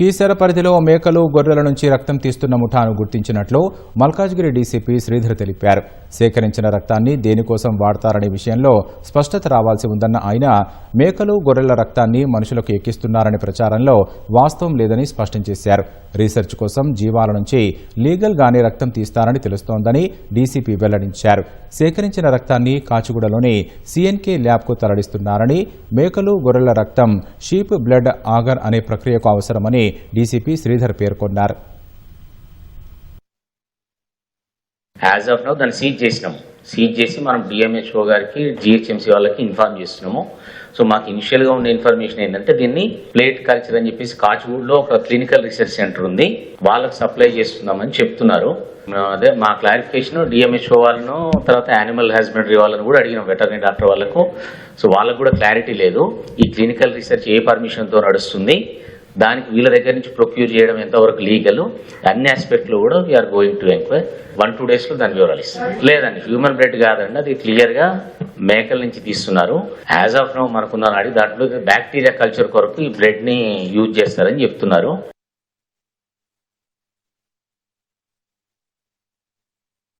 కీసర పరిధిలో మేకలు గొర్రెల నుంచి రక్తం తీస్తున్న ముఠాను గుర్తించినట్లు మల్కాజ్గిరి డీసీపీ శ్రీధర్ తెలిపారు. సేకరించిన రక్తాన్ని దేనికోసం వాడతారనే విషయంలో స్పష్టత రావాల్సి ఉందన్న ఆయన మేకలు గొర్రెల రక్తాన్ని మనుషులకు ఎక్కిస్తున్నారనే ప్రచారంలో వాస్తవం లేదని స్పష్టం చేశారు. రీసెర్చ్ కోసం జీవాల నుంచి లీగల్గానే రక్తం తీస్తారని తెలుస్తోందని డీసీపీ వెల్లడించారు. సేకరించిన రక్తాన్ని కాచిగూడలోని సీఎన్కే ల్యాబ్కు తరలిస్తున్నారని మేకలు గొర్రెల రక్తం షీప్ బ్లడ్ ఆగర్ అనే ప్రక్రియకు అవసరమని డీసీపీ శ్రీధర్ పేర్కొన్నారు. యాజ్ ఆఫ్ నౌ దాన్ని సీజ్ చేసినాము సీజ్ చేసి మనం డిఎంహెచ్ఓ గారికి జిహెచ్ఎంసీ వాళ్ళకి ఇన్ఫార్మ్ చేస్తున్నాము. సో మాకు ఇనిషియల్గా ఉన్న ఇన్ఫర్మేషన్ ఏంటంటే దీన్ని ప్లేట్ కల్చర్ అని చెప్పేసి కాచిగూడలో ఒక క్లినికల్ రీసెర్చ్ సెంటర్ ఉంది. వాళ్ళకి సప్లై చేస్తున్నామని చెప్తున్నారు. అదే మా క్లారిఫికేషన్ డిఎంహెచ్ఓ వాళ్ళను తర్వాత యానిమల్ హస్బెండరీ వాళ్ళని కూడా అడిగినాం వెటర్నరీ డాక్టర్ వాళ్ళకు. సో వాళ్ళకు కూడా క్లారిటీ లేదు. ఈ క్లినికల్ రీసెర్చ్ ఏ పర్మిషన్తో నడుస్తుంది? దానికి వీళ్ళ దగ్గర నుంచి ప్రొక్యూర్ చేయడం ఎంతవరకు లీగల్? అన్ని ఆస్పెక్ట్లు కూడా we're going to enquire one two డేస్లో దాని వివరాలు ఇస్తాం. లేదండి హ్యూమన్ బ్రెడ్ కాదండి అది క్లియర్గా మేకల నుంచి తీస్తున్నారు. యాజ్ ఆఫ్ నో మనకున్న నాడి దాంట్లో బ్యాక్టీరియా కల్చర్ కొరకు ఈ బ్రెడ్ని యూజ్ చేస్తారని చెప్తున్నారు.